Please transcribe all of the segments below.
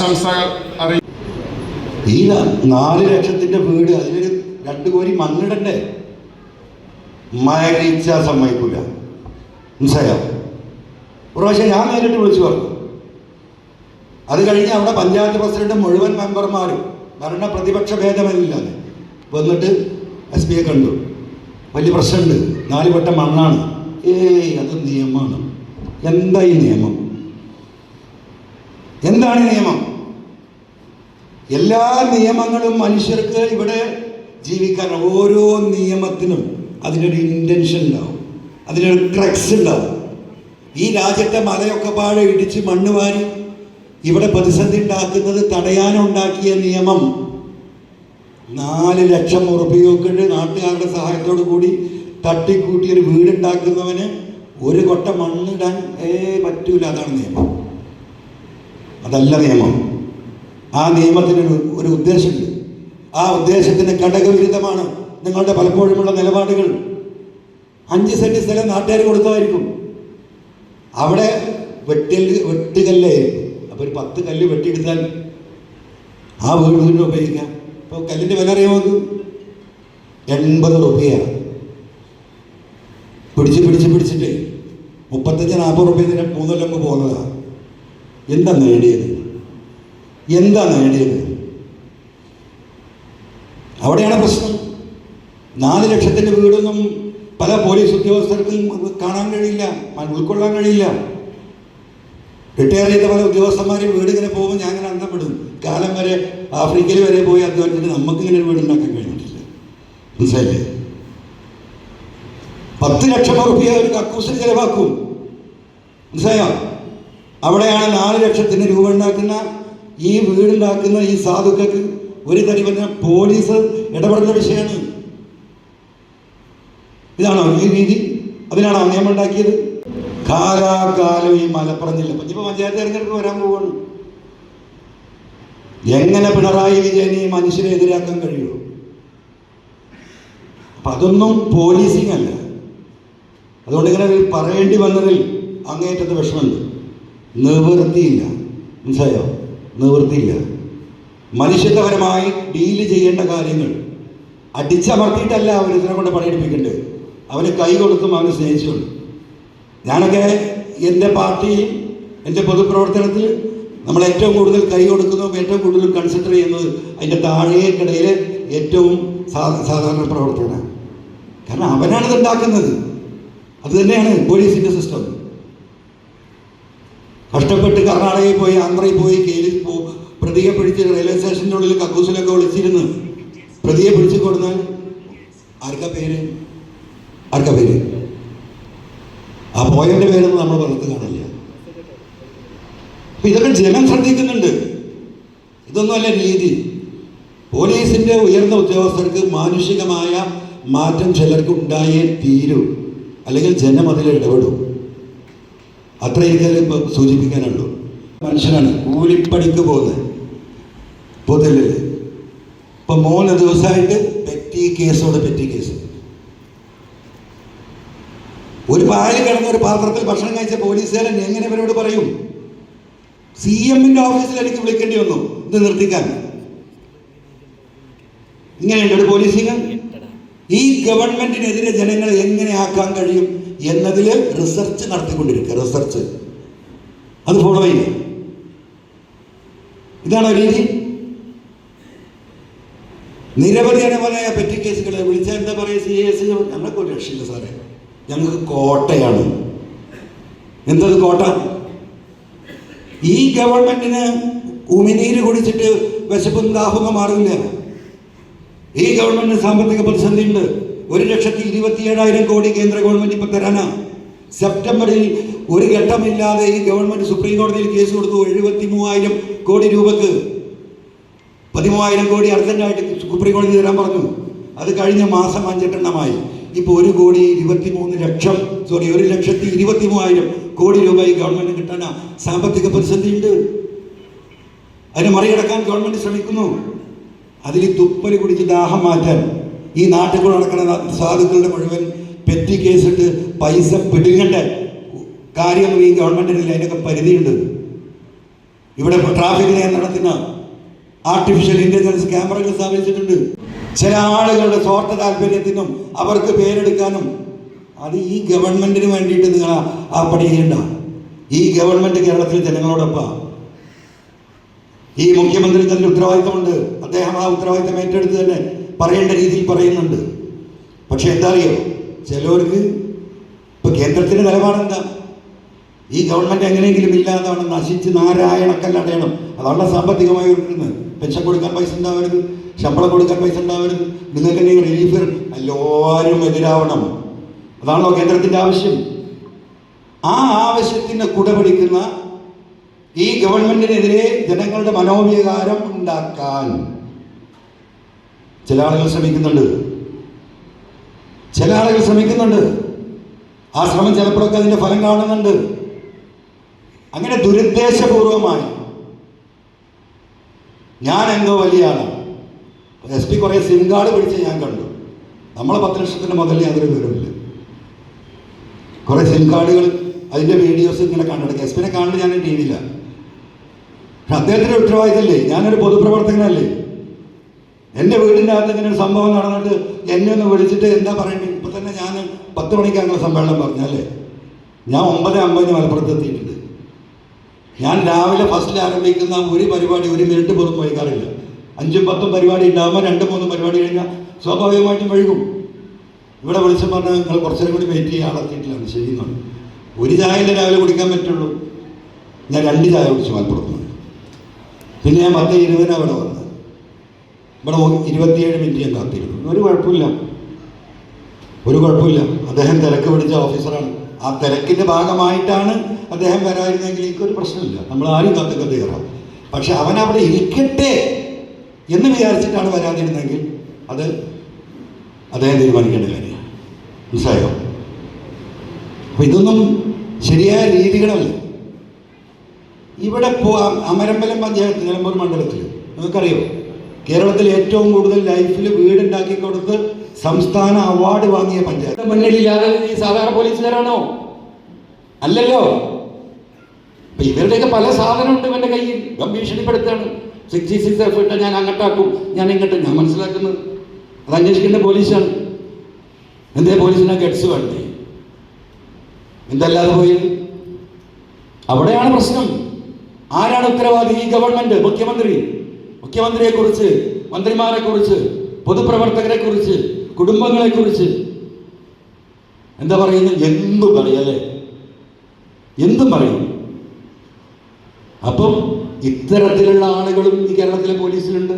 ആശംസകൾ ഈ നാല് ലക്ഷത്തിന്റെ വീട് അതിലൊരു രണ്ട് കോരി മണ്ണിടണ്ടേ? മരിച്ച സമ്മതിക്കൂല. മനസ്സിലായോ? ഒരു പ്രാവശ്യം ഞാൻ നേരിട്ട് വിളിച്ചു പറഞ്ഞു. അത് കഴിഞ്ഞ് അവിടെ പഞ്ചായത്ത് പ്രസിഡന്റ് മുഴുവൻ മെമ്പർമാരും ഭരണ പ്രതിപക്ഷ ഭേദമല്ലാതെ വന്നിട്ട് എസ് പിയെ കണ്ടു. വലിയ പ്രശ്നമുണ്ട്. നാല് വട്ടം മണ്ണാണ്. ഏയ് അത് നിയമമാണ്. എന്താ ഈ നിയമം? എന്താണ് നിയമം? എല്ലാ നിയമങ്ങളും മനുഷ്യർക്ക് ഇവിടെ ജീവിക്കാൻ ഓരോ നിയമത്തിനും അതിനൊരു ഇന്റൻഷൻ ഉണ്ടാവും. അതിനൊരു ക്രക്സ് ഉണ്ടാവും. ഈ രാജ്യത്തെ മലയൊക്കെ പാടെ ഇടിച്ച് മണ്ണ് വാരി ഇവിടെ പ്രതിസന്ധി ഉണ്ടാക്കുന്നത് തടയാനുണ്ടാക്കിയ നിയമം നാല് ലക്ഷം ഉറപ്പിയോക്കിട്ട് നാട്ടുകാരുടെ സഹായത്തോടു കൂടി തട്ടിക്കൂട്ടി ഒരു വീടുണ്ടാക്കുന്നവന് ഒരു കൊട്ട മണ്ണിടാൻ ഏ പറ്റൂല. അതാണ് നിയമം. അതല്ല നിയമം. ആ നിയമത്തിന് ഒരു ഉദ്ദേശമുണ്ട്. ആ ഉദ്ദേശത്തിന് ഘടകവിരുദ്ധമാണ് നിങ്ങളുടെ പലപ്പോഴുമുള്ള നിലപാടുകൾ. അഞ്ച് സെന്റ് സ്ഥലം നാട്ടുകാർ കൊടുത്തതായിരിക്കും. അവിടെ വെട്ടിൽ വെട്ടുകല്ലായിരിക്കും അപ്പോൾ ഒരു പത്ത് കല്ല് വെട്ടിയെടുത്താൽ ആ വീട് തന്നെ ഉപയോഗിക്കാം. ഇപ്പോൾ കല്ലിന്റെ വില അറിയാമോ എൺപത് റുപ്യയാണ് പിടിച്ച് പിടിച്ച് പിടിച്ചിട്ട് മുപ്പത്തഞ്ച് നാൽപ്പത് റുപ്യ മുമ്പ് പോകുന്നതാണ് എന്താ നേടിയത്? എന്താ നേടിയത്? അവിടെയാണ് പ്രശ്നം. നാല് ലക്ഷത്തിന്റെ വീടൊന്നും പല പോലീസ് ഉദ്യോഗസ്ഥർക്കും കാണാൻ കഴിയില്ല ഉൾക്കൊള്ളാൻ കഴിയില്ല. റിട്ടയർ ചെയ്ത പല ഉദ്യോഗസ്ഥന്മാരും വീട് ഇങ്ങനെ പോകുമ്പോൾ ഞാൻ ഇങ്ങനെ അന്തപ്പെടും. കാലം വരെ ആഫ്രിക്കയിൽ വരെ പോയി അധ്വാനിച്ചിട്ട് നമുക്ക് ഇങ്ങനെ ഒരു വീട് ഉണ്ടാക്കാൻ കഴിഞ്ഞിട്ടില്ല. മനസ്സിലായില്ലേ? പത്ത് ലക്ഷം റുപ്യ ഒരു കക്കൂസിന് ചെലവാക്കും. മനസ്സിലായോ? അവിടെയാണ് നാല് ലക്ഷത്തിന് രൂപ ഉണ്ടാക്കുന്ന ഈ വീടുണ്ടാക്കുന്ന ഈ സാധുക്കൾക്ക് ഒരു തടി പറഞ്ഞ പോലീസ് ഇടപെടുന്ന വിഷയമാണ്. ഇതാണോ ഈ രീതി? അതിനാണോ നിയമം ഉണ്ടാക്കിയത്? കാലാകാലം ഈ മലപ്പുറം ഇപ്പൊ പഞ്ചായത്ത് തെരഞ്ഞെടുപ്പ് വരാൻ പോവാണ് എങ്ങനെ പിണറായി വിജയൻ ഈ മനുഷ്യരെ എതിരാക്കാൻ കഴിയുള്ളൂ? അപ്പൊ അതൊന്നും പോലീസിങ് അല്ല. അതുകൊണ്ട് ഇങ്ങനെ പറയേണ്ടി വന്നതിൽ അങ്ങേറ്റത്തെ വിഷമമുണ്ട്. നിവൃത്തിയില്ല. മനസ്സിലായോ? നിവൃത്തിയില്ല. മനുഷ്യത്വപരമായി ഡീൽ ചെയ്യേണ്ട കാര്യങ്ങൾ. അടിച്ചമർത്തിയിട്ടല്ല അവർ ഇതിനെ കൊണ്ട് പണിയെടുപ്പിക്കേണ്ടത്. അവന് കൈ കൊടുത്തും അവന് സ്നേഹിച്ചുകൊണ്ട് ഞാനൊക്കെ എന്റെ പാർട്ടിയിൽ എന്റെ പൊതുപ്രവർത്തനത്തിൽ നമ്മൾ ഏറ്റവും കൂടുതൽ കൈ കൊടുക്കുന്നതും ഏറ്റവും കൂടുതൽ കൺസിഡർ ചെയ്യുന്നത് അതിന്റെ താഴേക്കിടയിൽ ഏറ്റവും സാധാ സാധാരണ പ്രവർത്തനമാണ് കാരണം അവനാണ് ഇത് ഉണ്ടാക്കുന്നത്. അത് തന്നെയാണ് പോലീസിന്റെ സിസ്റ്റം കഷ്ടപ്പെട്ട് കർണാടകയിൽ പോയി ആന്ധ്രയിൽ പോയി കേലിൽ പോ പ്രതിയെ പിടിച്ച് റെയിൽവേ സ്റ്റേഷന്റെ ഉള്ളിൽ കക്കൂസിലൊക്കെ വിളിച്ചിരുന്നു പ്രതിയെ പിടിച്ചു കൊടുത്താൽ ആർക്കാ പേര്? ആർക്കാ പേര്? ആ പോയന്റെ പേരൊന്നും നമ്മൾ പുറത്ത് കാണില്ല. ഇതൊക്കെ ജനം ശ്രദ്ധിക്കുന്നുണ്ട്. ഇതൊന്നുമല്ല രീതി. പോലീസിന്റെ ഉയർന്ന ഉദ്യോഗസ്ഥർക്ക് മാനുഷികമായ മാറ്റം ചിലർക്ക് ഉണ്ടായേ തീരൂ. അല്ലെങ്കിൽ ജനം അതിൽ ഇടപെടും. അത്ര ഇപ്പൊ സൂചിപ്പിക്കാനുള്ളൂ. മനുഷ്യനാണ് കൂലിപ്പണിക്ക് പോകുന്നത്. പൊതുവിൽ ഇപ്പൊ മൂന്ന് ദിവസമായിട്ട് പെറ്റി കേസോട് പെറ്റി കേസ് ഒരു പാൽ കിടന്ന ഒരു പാത്രത്തിൽ ഭക്ഷണം കഴിച്ച പോലീസുകാരൻ എങ്ങനെ ഇവരോട് പറയും? സി എമ്മിന്റെ ഓഫീസിൽ എനിക്ക് വിളിക്കേണ്ടി വന്നു. ഇത് നിർത്തിക്കാൻ. ഇങ്ങനെയുണ്ട് ഒരു പോലീസിങ് ഈ ഗവൺമെന്റിനെതിരെ ജനങ്ങളെ എങ്ങനെ ആക്കാൻ കഴിയും? എന്നതിൽ റിസർച്ച് നടത്തിക്കൊണ്ടിരിക്കുക റിസർച്ച് അത് ഫോളോ ചെയ്യുക ഇതാണ് രീതി? നിരവധി അനുപോലെ പെറ്റി കേസുകളെ വിളിച്ചാൽ എന്താ പറയുക സി എസ് ഞങ്ങൾക്ക് ഒരു രക്ഷയില്ല സാറേ. ഞങ്ങൾക്ക് കോട്ടയാണ്. എന്തത് കോട്ട? ഈ ഗവൺമെന്റിന് ഉമിനീര് കുടിച്ചിട്ട് വിശപ്പും ദാഹമൊക്കെ മാറില്ല ഈ ഗവൺമെന്റിന് സാമ്പത്തിക പ്രതിസന്ധി ഉണ്ട് ഒരു ലക്ഷത്തി ഇരുപത്തി ഏഴായിരം കോടി കേന്ദ്ര ഗവൺമെന്റ് ഇപ്പൊ തരാനാ. സെപ്റ്റംബറിൽ ഒരു ഘട്ടമില്ലാതെ ഈ ഗവൺമെന്റ് സുപ്രീം കോടതിയിൽ കേസ് കൊടുത്തു എഴുപത്തി മൂവായിരം കോടി രൂപക്ക്. പതിമൂവായിരം കോടി അർജന്റായിട്ട് സുപ്രീം കോടതി തരാൻ പറഞ്ഞു. അത് കഴിഞ്ഞ മാസം അഞ്ചെട്ടെണ്ണമായി. ഇപ്പോൾ ഒരു കോടി ഇരുപത്തി മൂന്ന് ലക്ഷം സോറി ഒരു ലക്ഷത്തി ഇരുപത്തി മൂവായിരം കോടി രൂപ ഈ ഗവൺമെന്റ് കിട്ടാനാ. സാമ്പത്തിക പ്രതിസന്ധി ഉണ്ട് അതിനെ മറികടക്കാൻ ഗവൺമെന്റ് ശ്രമിക്കുന്നു. അതിൽ തുപ്പൽ കുടിച്ച് ദാഹം മാറ്റാൻ. ഈ നാട്ടിൽ കൂടെ നടക്കുന്ന സാധുക്കളുടെ മുഴുവൻ പെറ്റി കേസിട്ട് പൈസ പിടുങ്ങേണ്ട. കാര്യമൊന്നും ഈ ഗവൺമെന്റിനില്ല അതിനൊക്കെ പരിധിയുണ്ട്. ഇവിടെ ട്രാഫിക് നിയന്ത്രണത്തിന് ആർട്ടിഫിഷ്യൽ ഇന്റലിജൻസ് ക്യാമറകൾ സ്ഥാപിച്ചിട്ടുണ്ട്. ചില ആളുകളുടെ സ്വാർത്ഥ താല്പര്യത്തിനും അവർക്ക് പേരെടുക്കാനും അത് ഈ ഗവൺമെന്റിന് വേണ്ടിയിട്ട് നിങ്ങൾ ആ- ചെയ്യണ്ട. ഈ ഗവൺമെന്റ് കേരളത്തിലെ ജനങ്ങളോടൊപ്പം. ഈ മുഖ്യമന്ത്രിക്ക് അതിന് ഉത്തരവാദിത്തമുണ്ട് അദ്ദേഹം ആ ഉത്തരവാദിത്തം ഏറ്റെടുത്ത് തന്നെ പറയേണ്ട രീതിയിൽ പറയുന്നുണ്ട്. പക്ഷെ എന്താ അറിയോ ചിലവർക്ക് ഇപ്പൊ കേന്ദ്രത്തിന്റെ നിലപാടെന്താ ഈ ഗവൺമെന്റ് എങ്ങനെയെങ്കിലും ഇല്ലാതാണ് നശിച്ച് നാരായണക്കല്ലടയണം. അതാണ് സാമ്പത്തികമായി ഉയർത്തുന്നത് പെൻഷൻ കൊടുക്കാൻ പൈസ ഉണ്ടാവരുത് ശമ്പളം കൊടുക്കാൻ പൈസ ഉണ്ടാവരുത് നിങ്ങൾക്ക് റിലീഫ് എല്ലാവരും എതിരാവണം. അതാണല്ലോ കേന്ദ്രത്തിന്റെ ആവശ്യം. ആ ആവശ്യത്തിന് കുടപിടിക്കുന്ന ഈ ഗവൺമെന്റിനെതിരെ ജനങ്ങളുടെ മനോവികാരം ഉണ്ടാക്കാൻ ചില ആളുകൾ ശ്രമിക്കുന്നുണ്ട്. ചില ആളുകൾ ശ്രമിക്കുന്നുണ്ട്. ആ ശ്രമം ചിലപ്പോഴൊക്കെ അതിന്റെ ഫലം കാണുന്നുണ്ട്. അങ്ങനെ ദുരുദ്ദേശപൂർവമായി ഞാൻ എന്തോ വലിയ ആളാണ് എസ് പി കുറേ സിം കാർഡ് പിടിച്ച് ഞാൻ കണ്ടു. നമ്മളെ പത്ത് ലക്ഷത്തിന് മുതലേ അതൊരു വിവരമില്ല കുറേ സിം കാർഡുകൾ അതിന്റെ വീഡിയോസ് ഇങ്ങനെ കണ്ടെടുക്കുക. എസ് പിനെ കാണുന്നത് ഞാൻ ടി വിയിലാണ് പക്ഷെ അദ്ദേഹത്തിന്റെ ഉത്തരവാദിത്തമല്ലേ? ഞാനൊരു പൊതുപ്രവർത്തകനല്ലേ? എന്റെ വീടിന്റെ അകത്ത് ഇങ്ങനെ ഒരു സംഭവം നടന്നിട്ട് എന്നെ ഒന്ന് വിളിച്ചിട്ട് എന്താ പറയേണ്ടത് ഇപ്പം തന്നെ ഞാൻ പത്ത് മണിക്ക് അങ്ങനെ സമ്മേളനം പറഞ്ഞല്ലേ ഞാൻ ഒമ്പത് അമ്പതിന് മലപ്പുറത്ത് എത്തിയിട്ടുണ്ട്. ഞാൻ രാവിലെ ഫസ്റ്റിൽ ആരംഭിക്കുന്ന ഒരു പരിപാടി ഒരു മിനിറ്റ് പോലും വൈകാറില്ല. അഞ്ചും പത്തും പരിപാടി ഉണ്ടാകുമ്പോൾ രണ്ട് മൂന്ന് പരിപാടി കഴിഞ്ഞാൽ സ്വാഭാവികമായിട്ടും വഴുകും ഇവിടെ വിളിച്ചു പറഞ്ഞാൽ നിങ്ങൾ കുറച്ചേരം കൂടി വെയിറ്റ് ചെയ്യാൻ ആളെത്തിയിട്ടില്ല ശരി എന്നാണ്. ഒരു ചായയിലെ രാവിലെ കുടിക്കാൻ പറ്റുള്ളൂ? ഞാൻ രണ്ട് ചായ കുടിച്ചു മലപ്പുറത്ത്. പിന്നെ ഞാൻ പത്ത് ഇരുപതിനാണ് അവിടെ വന്നത്. ഇവിടെ ഇരുപത്തിയേഴ് മിനിറ്റ് ഞാൻ കാത്തിരുന്നു ഒരു കുഴപ്പമില്ല. ഒരു കുഴപ്പമില്ല. അദ്ദേഹം തിരക്ക് പിടിച്ച ഓഫീസറാണ്. ആ തിരക്കിന്റെ ഭാഗമായിട്ടാണ് അദ്ദേഹം വരായിരുന്നെങ്കിൽ എനിക്കൊരു പ്രശ്നമില്ല. നമ്മൾ ആരും കത്ത് കയറാം പക്ഷെ അവൻ അവിടെ ഇരിക്കട്ടെ എന്ന് വിചാരിച്ചിട്ടാണ് വരാതിരുന്നെങ്കിൽ അത് അദ്ദേഹം തീരുമാനിക്കേണ്ട കാര്യമാണ്. മനസ്സിലായോ? അപ്പം ഇതൊന്നും ശരിയായ രീതികളല്ല. ഇവിടെ പോ അമരമ്പലം പഞ്ചായത്ത് നിലമ്പൂർ മണ്ഡലത്തിൽ നിങ്ങൾക്കറിയോ? കേരളത്തിൽ ഏറ്റവും കൂടുതൽ ലൈഫിൽ വീടുണ്ടാക്കി കൊടുത്ത് സംസ്ഥാന അവാർഡ് വാങ്ങിയ പഞ്ചായത്ത്. മുന്നണി ഈ സാധാരണ പോലീസുകാരാണോ? അല്ലല്ലോ. അപ്പൊ ഇവരുടെയൊക്കെ പല സാധനമുണ്ട് ഇവന്റെ കയ്യിൽ. ഭീഷണിപ്പെടുത്താണ് സിക്സ്റ്റി സിക്സ് എഫ് ഇട്ട് ഞാൻ അങ്ങോട്ടാക്കും ഞാൻ ഇങ്ങോട്ട്. ഞാൻ മനസ്സിലാക്കുന്നത് അത് അന്വേഷിക്കേണ്ട പോലീസാണ്. എന്തേ പോലീസിനെ ഗഡ്സ് വേണ്ടേ? എന്തല്ലാതെ പോയി? അവിടെയാണ് പ്രശ്നം. ആരാണ് ഉത്തരവാദി ഈ ഗവൺമെന്റ്? മുഖ്യമന്ത്രി. മുഖ്യമന്ത്രിയെ കുറിച്ച് മന്ത്രിമാരെ കുറിച്ച് പൊതുപ്രവർത്തകരെ കുറിച്ച് കുടുംബങ്ങളെ കുറിച്ച് എന്താ പറയുന്നത്? എന്തും പറയല്ലേ എന്തും പറയും. അപ്പം ഇത്തരത്തിലുള്ള ആളുകളും ഈ കേരളത്തിലെ പോലീസിലുണ്ട്.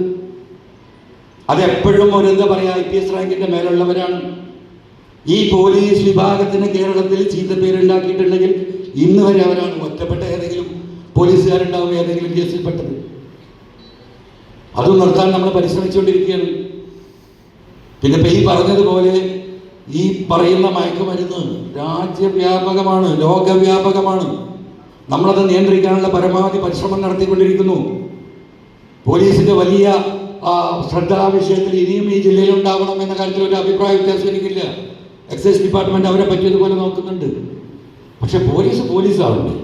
അതെപ്പോഴും ഒരു എന്താ പറയാ ഐ പി എസ് റാങ്കിന്റെ മേലുള്ളവരാണ്. ഈ പോലീസ് വിഭാഗത്തിന് കേരളത്തിൽ ചീത്തപ്പേരുണ്ടാക്കിയിട്ടുണ്ടെങ്കിൽ ഇന്ന് വരെ അവരാണ് ഒറ്റപ്പെട്ട ഏതെങ്കിലും പോലീസുകാരുണ്ടാവും ഏതെങ്കിലും കേസിൽപ്പെട്ടത്. അതും നിർത്താൻ നമ്മൾ പരിശ്രമിച്ചുകൊണ്ടിരിക്കുകയാണ്. പിന്നെ ഇപ്പൊ ഈ പറഞ്ഞതുപോലെ ഈ പറയുന്ന മയക്കുമരുന്ന് രാജ്യവ്യാപകമാണ് ലോകവ്യാപകമാണ്. നമ്മളത് നിയന്ത്രിക്കാനുള്ള പരമാവധി പരിശ്രമം നടത്തിക്കൊണ്ടിരിക്കുന്നു. പോലീസിന്റെ വലിയ ശ്രദ്ധ ആ വിഷയത്തിൽ ഇനിയും ഈ ജില്ലയിൽ ഉണ്ടാവണം എന്ന കാര്യത്തിൽ ഒരു അഭിപ്രായ വ്യത്യാസം എനിക്കില്ല. എക്സൈസ് ഡിപ്പാർട്ട്മെന്റ് അവരെ പറ്റിയതുപോലെ നോക്കുന്നുണ്ട്. പക്ഷെ പോലീസ് പോലീസാവുണ്ട്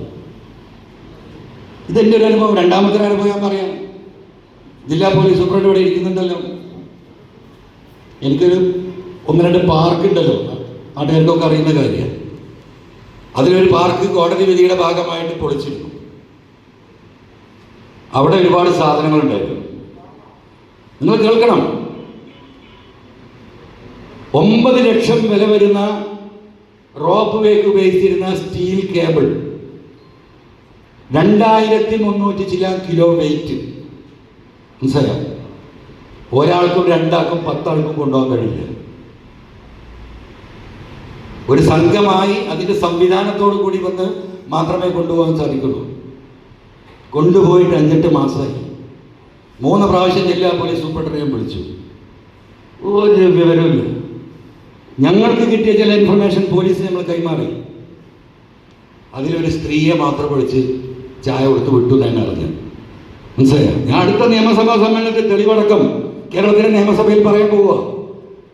ഇതെന്റെ ഒരു അനുഭവം. രണ്ടാമത്തെ അനുഭവം ഞാൻ പറയാം. ജില്ലാ പോലീസ് സൂപ്രണ്ട് ഇവിടെ ഇരിക്കുന്നുണ്ടല്ലോ. എനിക്കൊരു ഒന്ന് രണ്ട് പാർക്ക് ഉണ്ടല്ലോ. നാട്ടുകാർക്കൊക്കെ അറിയുന്ന കാര്യമാണ് അതിലൊരു പാർക്ക് കോടതി വിധിയുടെ ഭാഗമായിട്ട് പൊളിച്ചിരുന്നു. അവിടെ ഒരുപാട് സാധനങ്ങളുണ്ടായിരുന്നു. നിങ്ങൾ കേൾക്കണം. ഒമ്പത് ലക്ഷം വില വരുന്ന റോപ്പ് വേക്ക് ഉപയോഗിച്ചിരുന്ന സ്റ്റീൽ കേബിൾ. രണ്ടായിരത്തി മുന്നൂറ്റി ചില കിലോ വെയിറ്റ്. മനസ്സിലായോ? ഒരാൾക്കും രണ്ടാൾക്കും പത്താൾക്കും കൊണ്ടുപോകാൻ കഴിയില്ല. ഒരു സംഘമായി അതിന്റെ സംവിധാനത്തോടു കൂടി വന്ന് മാത്രമേ കൊണ്ടുപോകാൻ സാധിക്കുള്ളൂ. കൊണ്ടുപോയിട്ട് അഞ്ചെട്ട് മാസമായി. മൂന്ന് പ്രാവശ്യം ജില്ലാ പോലീസ് സൂപ്രണ്ടറെ ഞാൻ വിളിച്ചു. ഒരു വിവരമില്ല ഞങ്ങൾക്ക് കിട്ടിയ ചില ഇൻഫർമേഷൻ പോലീസ് നമ്മൾ കൈമാറി. അതിലൊരു സ്ത്രീയെ മാത്രം വിളിച്ച് ചായ കൊടുത്ത് വിട്ടു തന്നെ അറിഞ്ഞത്. മനസ്സിലായോ? ഞാൻ അടുത്ത നിയമസഭാ സമ്മേളനത്തിൽ തെളിവടക്കം കേരളത്തിലെ നിയമസഭയിൽ പറയാൻ പോവുക.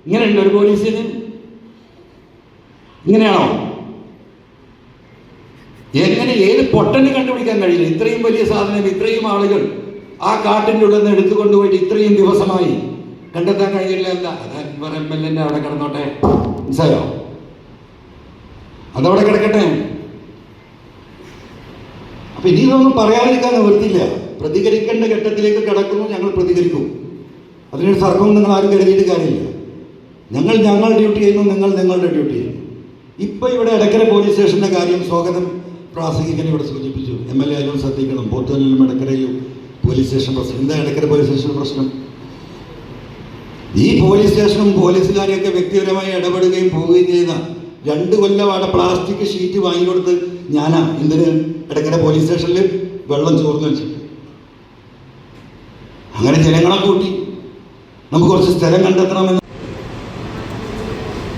ഇങ്ങനെയുണ്ട് ഒരു പോലീസിന് ഇങ്ങനെയാണോ? എങ്ങനെ ഏത് പൊട്ടന് കണ്ടുപിടിക്കാൻ കഴിയില്ല? ഇത്രയും വലിയ സാധനം ഇത്രയും ആളുകൾ ആ കാട്ടിന്റെ ഉള്ളിൽ നിന്ന് എടുത്തുകൊണ്ടുപോയിട്ട് ഇത്രയും ദിവസമായി കണ്ടെത്താൻ കഴിയില്ല എന്താ? അത് അൻവർ എം എൽ എന്റെ അവിടെ കിടന്നോട്ടെ. മനസ്സിലായോ? അതവിടെ കിടക്കട്ടെ. അപ്പൊ ഇനി ഇതൊന്നും പറയാതിരിക്കാൻ നിവൃത്തിയില്ല. പ്രതികരിക്കേണ്ട ഘട്ടത്തിലേക്ക് കിടക്കുന്നു ഞങ്ങൾ പ്രതികരിക്കും. അതിനൊരു തർക്കവും നിങ്ങൾ ആരും കരുതിയിട്ട് കാര്യമില്ല. ഞങ്ങൾ ഞങ്ങൾ ഡ്യൂട്ടി ചെയ്യുന്നു നിങ്ങൾ നിങ്ങളുടെ ഡ്യൂട്ടി ചെയ്യുന്നു. ഇപ്പൊ ഇവിടെ എടക്കര പോലീസ് സ്റ്റേഷന്റെ കാര്യം സ്വാഗതം. പ്രാസംഗികൻ ഇവിടെ സൂചിപ്പിച്ചു. എം എൽ എ ആയാലും ശ്രദ്ധിക്കണം. പോത്തുകല്ലിലും എടക്കരയിലും പോലീസ് സ്റ്റേഷൻ പ്രശ്നം. എന്താ എടക്കര പോലീസ് സ്റ്റേഷൻ പ്രശ്നം? ഈ പോലീസ് സ്റ്റേഷനും പോലീസുകാരെയൊക്കെ വ്യക്തിപരമായി ഇടപെടുകയും പോവുകയും ചെയ്ത രണ്ട് കൊല്ലം അവിടെ പ്ലാസ്റ്റിക് ഷീറ്റ് വാങ്ങിക്കൊടുത്ത് ഞാനാ എന്തിന് ഇടക്കര പോലീസ് സ്റ്റേഷനിൽ വെള്ളം ചോർന്നു വെച്ചിട്ട്. അങ്ങനെ ജനങ്ങളെ കൂട്ടി നമുക്ക് കുറച്ച് സ്ഥലം കണ്ടെത്തണമെന്ന്.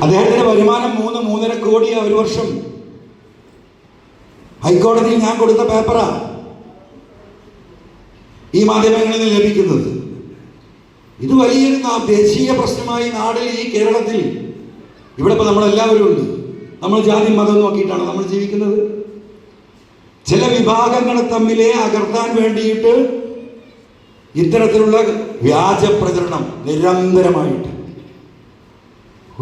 അദ്ദേഹത്തിന്റെ വരുമാനം മൂന്ന് മൂന്നര കോടിയാ ഒരു വർഷം. ഹൈക്കോടതിയിൽ ഞാൻ കൊടുത്ത പേപ്പറാ. ഈ മാധ്യമങ്ങളിൽ നിന്ന് ലഭിക്കുന്നത്. ഇത് വലിയൊരു ദേശീയ പ്രശ്നമായി നാടിൽ ഈ കേരളത്തിൽ. ഇവിടെ ഇപ്പൊ നമ്മളെല്ലാവരും ഉണ്ട്. നമ്മൾ ജാതി മതം നോക്കിയിട്ടാണ് നമ്മൾ ജീവിക്കുന്നത്. ചില വിഭാഗങ്ങൾ തമ്മിലെ അകർത്താൻ വേണ്ടിയിട്ട് ഇത്തരത്തിലുള്ള വ്യാജ പ്രചരണം നിരന്തരമായിട്ട്.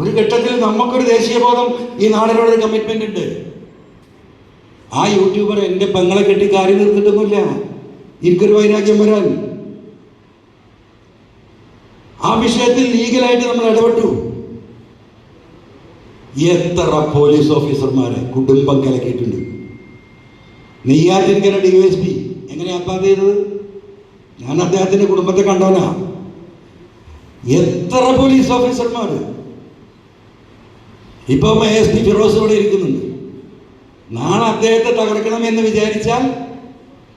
ഒരു ഘട്ടത്തിൽ നമുക്കൊരു ദേശീയബോധം ഈ നാടിനോടൊരു കമ്മിറ്റ്മെന്റ് ഉണ്ട്. ആ യൂട്യൂബർ എന്റെ പെങ്ങളെ കെട്ടി കാര്യം നിർത്തിട്ടൊന്നുമില്ല എനിക്കൊരു വൈരാഗ്യം വരാൻ. ആ വിഷയത്തിൽ ലീഗലായിട്ട് നമ്മൾ ഇടപെട്ടു. എത്ര പോലീസ് ഓഫീസർമാരെ കുടുംബം കലക്കിയിട്ടുണ്ട്. നെയ്യാറ്റിൻകര പി എങ്ങനെ ആത്മഹത്യ ചെയ്തത്? ഞാൻ അദ്ദേഹത്തിന്റെ കുടുംബത്തെ കണ്ടവനാ. എത്ര പോലീസ് ഓഫീസർമാർ ഇപ്പം എസ് പി ഫിറോസ് ഇവിടെ ഇരിക്കുന്നുണ്ട്. നാളെ അദ്ദേഹത്തെ തകർക്കണം എന്ന് വിചാരിച്ചാൽ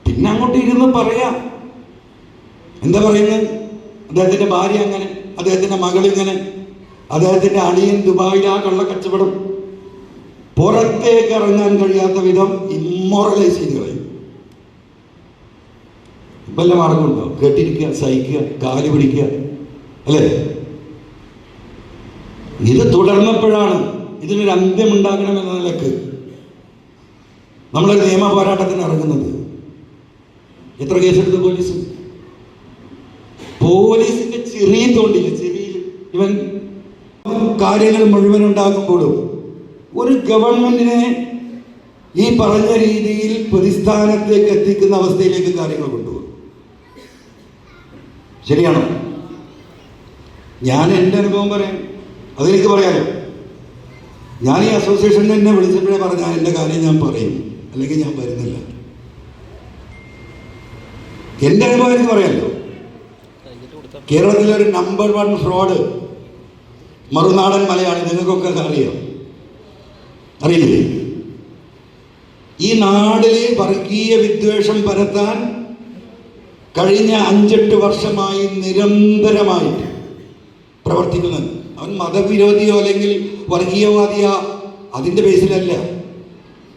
പിന്നെ അങ്ങോട്ട് ഇരുന്ന് പറയാം. എന്താ പറയുന്നത്? അദ്ദേഹത്തിന്റെ ഭാര്യ അങ്ങനെ അദ്ദേഹത്തിന്റെ മകൾ ഇങ്ങനെ അദ്ദേഹത്തിന്റെ അണിയൻ ദുബായിൽ ആ കള്ളക്കച്ചവടം. പുറത്തേക്ക് ഇറങ്ങാൻ കഴിയാത്ത വിധം ഇമ്മോറലൈസ് ചെയ്ത് വല്ല മാർഗമുണ്ടോ? കേട്ടിരിക്കുക സഹിക്കുക കാൽ പിടിക്കുക അല്ലേ? ഇത് തുടർന്നപ്പോഴാണ് ഇതിനൊരു അന്ത്യം ഉണ്ടാകണമെന്ന നിലയ്ക്ക് നമ്മളൊരു നിയമ പോരാട്ടത്തിന് ഇറങ്ങുന്നത്. എത്ര കേസെടുത്തു പോലീസ്? പോലീസിന്റെ ചെറിയ തോണ്ടില്ല ചെറിയ ഇവൻ കാര്യങ്ങൾ മുഴുവൻ ഉണ്ടാകുമ്പോഴും ഒരു ഗവൺമെന്റിനെ ഈ പറഞ്ഞ രീതിയിൽ പ്രതിസ്ഥാനത്തേക്ക് എത്തിക്കുന്ന അവസ്ഥയിലേക്ക് കാര്യങ്ങൾ കൊണ്ടുപോകും. ശരിയാണോ. ഞാൻ എന്റെ അനുഭവം പറയാം. അതെനിക്ക് പറയാമോ ഞാൻ ഈ അസോസിയേഷനിൽ എന്നെ വിളിച്ചപ്പോഴേ പറഞ്ഞാൽ എന്റെ കാര്യം ഞാൻ പറയും. അല്ലെങ്കിൽ ഞാൻ വരുന്നില്ല. എന്റെ അനുഭവം എനിക്ക് പറയാമല്ലോ കേരളത്തിലെ ഒരു number one fraud Marunadan Malayali നിങ്ങൾക്കൊക്കെ അറിയാം. അറിയില്ലേ? ഈ നാടിലെ വർഗീയ വിദ്വേഷം പരത്താൻ കഴിഞ്ഞ അഞ്ചെട്ട് വർഷമായി നിരന്തരമായിട്ട് പ്രവർത്തിക്കുന്നത് അവൻ മതവിരോധിയോ അല്ലെങ്കിൽ വർഗീയവാദിയോ അതിന്റെ ബേസിലല്ല.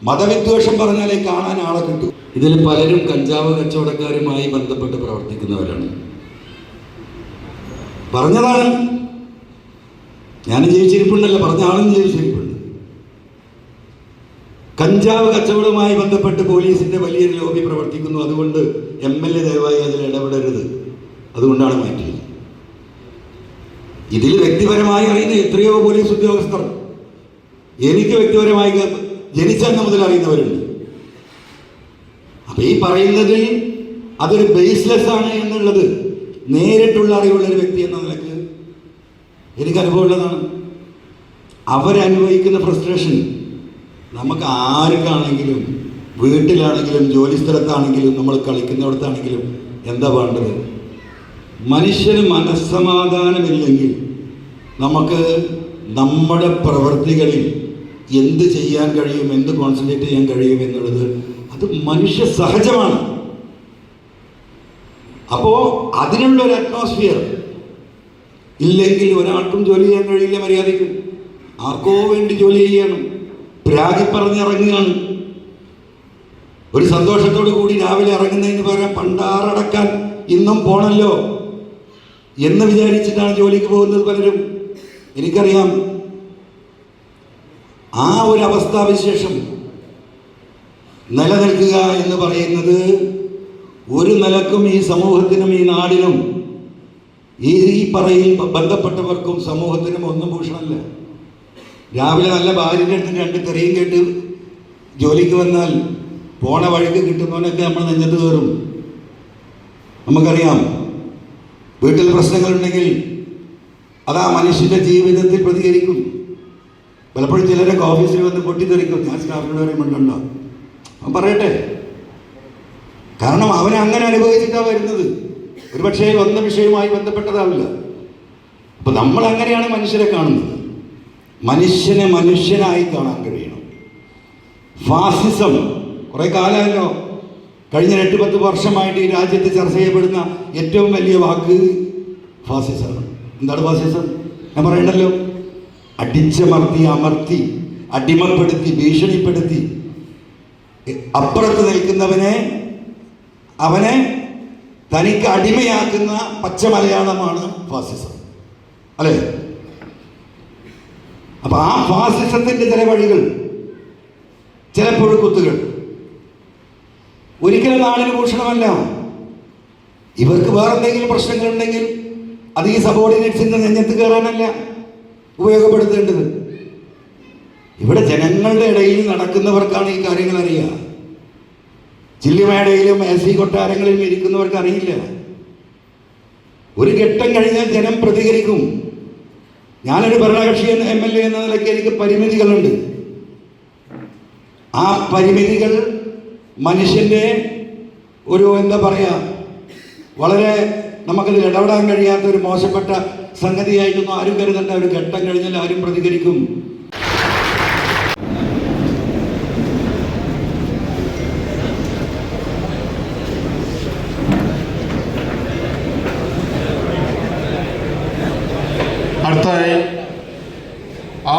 മതവിദ്വേഷം പറഞ്ഞാലേ കാണാൻ ആളെ കിട്ടും. ഇതിൽ പലരും കഞ്ചാവ് കച്ചവടക്കാരുമായി ബന്ധപ്പെട്ട് പ്രവർത്തിക്കുന്നവരാണ്. പറഞ്ഞതാണ്. ഞാൻ ജീവിച്ചിരിപ്പുണ്ടല്ലോ. പറഞ്ഞ ആളും ജീവിച്ചിരിപ്പുണ്ട്. കഞ്ചാവ് കച്ചവടവുമായി ബന്ധപ്പെട്ട് പോലീസിന്റെ വലിയൊരു ലോബി പ്രവർത്തിക്കുന്നു. അതുകൊണ്ട് എം എൽ എ ദയവായി അതിൽ ഇടപെടരുത്. അതുകൊണ്ടാണ് മാറ്റിയത്. ഇതിൽ വ്യക്തിപരമായി അറിയുന്ന എത്രയോ പോലീസ് ഉദ്യോഗസ്ഥർ എനിക്ക് വ്യക്തിപരമായി ജനിച്ചെന്ന മുതൽ അറിയുന്നവരുണ്ട്. അപ്പൊ ഈ പറയുന്നതിൽ അതൊരു ബേസ്ലെസ് ആണ് എന്നുള്ളത് നേരിട്ടുള്ള അറിവുള്ള ഒരു വ്യക്തി എന്ന നിലയ്ക്ക് എനിക്ക് അനുഭവമുള്ളതാണ്. അവരനുഭവിക്കുന്ന ഫ്രസ്ട്രേഷൻ നമുക്ക് ആർക്കാണെങ്കിലും വീട്ടിലാണെങ്കിലും ജോലി സ്ഥലത്താണെങ്കിലും നമ്മൾ കളിക്കുന്നിടത്താണെങ്കിലും എന്താ വേണ്ടത്? മനുഷ്യന് മനസ്സമാധാനമില്ലെങ്കിൽ നമുക്ക് നമ്മുടെ പ്രവൃത്തികളിൽ എന്ത് ചെയ്യാൻ കഴിയും എന്ത് കോൺസെൻട്രേറ്റ് ചെയ്യാൻ കഴിയും എന്നുള്ളത് അത് മനുഷ്യ സഹജമാണ്. അപ്പോ അതിനുള്ള ഒരു അറ്റ്മോസ്ഫിയർ ഇല്ലെങ്കിൽ ഒരാൾക്കും ജോലി ചെയ്യാൻ കഴിയില്ല മര്യാദയ്ക്ക്. ആർക്കോ വേണ്ടി ജോലി ചെയ്യണം. പ്രാഗി പറഞ്ഞിറങ്ങുകയാണ്. ഒരു സന്തോഷത്തോടു കൂടി രാവിലെ ഇറങ്ങുന്നതിന് പകരം പണ്ടാറടക്കാൻ ഇന്നും പോണല്ലോ എന്ന് വിചാരിച്ചിട്ടാണ് ജോലിക്ക് പോകുന്നത് പലരും. എനിക്കറിയാം. ആ ഒരു അവസ്ഥാവിശേഷം നിലനിൽക്കുക എന്ന് പറയുന്നത് ഒരു നിലക്കും ഈ സമൂഹത്തിനും ഈ നാടിനും ഈ പറയിൽ ബന്ധപ്പെട്ടവർക്കും സമൂഹത്തിനും ഒന്നും ഭൂഷണമല്ല. രാവിലെ നല്ല ഭാര്യന്റെ അടുത്ത് രണ്ട് തെറിയും കേട്ട് ജോലിക്ക് വന്നാൽ പോണ വഴിക്ക് കിട്ടുന്നവനൊക്കെ നമ്മൾ നെഞ്ഞത്ത് കയറും. നമുക്കറിയാം വീട്ടിൽ പ്രശ്നങ്ങളുണ്ടെങ്കിൽ അത് ആ മനുഷ്യന്റെ ജീവിതത്തിൽ പ്രതികരിക്കും. പലപ്പോഴും ചിലരൊക്കെ ഓഫീസിൽ വന്ന് പൊട്ടിത്തെറിക്കും. ഞാൻ സ്റ്റാഫിനോട് പറയുമ്പോണ്ടോ അവൻ പറയട്ടെ. കാരണം അവനെ അങ്ങനെ അനുഭവിച്ചിട്ടാണ് വരുന്നത്. ഒരുപക്ഷേ വന്ന വിഷയവുമായി ബന്ധപ്പെട്ടതാവില്ല. അപ്പൊ നമ്മൾ അങ്ങനെയാണ് മനുഷ്യരെ കാണുന്നത്. മനുഷ്യനെ മനുഷ്യനായി കാണാൻ കഴിയണം. ഫാസിസം കുറെ കാലമല്ലോ കഴിഞ്ഞ എട്ട് പത്ത് വർഷമായിട്ട് ഈ രാജ്യത്ത് ചർച്ച ചെയ്യപ്പെടുന്ന ഏറ്റവും വലിയ വാക്ക് ഫാസിസമാണ് എന്താണ് ഫാസിസം? ഞാൻ പറയണ്ടല്ലോ. അടിച്ചമർത്തി അമർത്തി അടിമപ്പെടുത്തി ഭീഷണിപ്പെടുത്തി. അപ്പുറത്ത് നിൽക്കുന്നവനെ അവനെ തനിക്ക് അടിമയാക്കുന്ന പച്ച മലയാളമാണ് ഫാസിസം. അല്ലേ? അപ്പൊ ആ ഫാസിസത്തിന്റെ ചില വഴികൾ ചില പുഴുക്കുത്തുകൾ ഒരിക്കലും നാടിന് ഭൂഷണമല്ല. ഇവർക്ക് വേറെ എന്തെങ്കിലും പ്രശ്നങ്ങളുണ്ടെങ്കിൽ അത് ഈ സബോർഡിനേറ്റ്സിന്റെ നെഞ്ഞത്ത് കയറാനല്ല ഉപയോഗപ്പെടുത്തേണ്ടത്. ഇവിടെ ജനങ്ങളുടെ ഇടയിൽ നടക്കുന്നവർക്കാണ് ഈ കാര്യങ്ങൾ അറിയുക. ചില്ലിമേടയിലും എസ് സി കൊട്ടാരങ്ങളിലും ഇരിക്കുന്നവർക്ക് അറിയില്ല. ഒരു ഘട്ടം കഴിഞ്ഞാൽ ജനം പ്രതികരിക്കും. ഞാനൊരു ഭരണകക്ഷി എം എൽ എ എന്ന നിലയ്ക്ക് എനിക്ക് പരിമിതികളുണ്ട്. ആ പരിമിതികൾ മനുഷ്യന്റെ ഒരു എന്താ പറയാ വളരെ നമുക്കതിൽ ഇടപെടാൻ കഴിയാത്ത ഒരു മോശപ്പെട്ട സംഗതിയായിട്ടൊന്നും ആരും കരുതേണ്ട ഒരു ഘട്ടം കഴിഞ്ഞാൽ ആരും പ്രതികരിക്കും.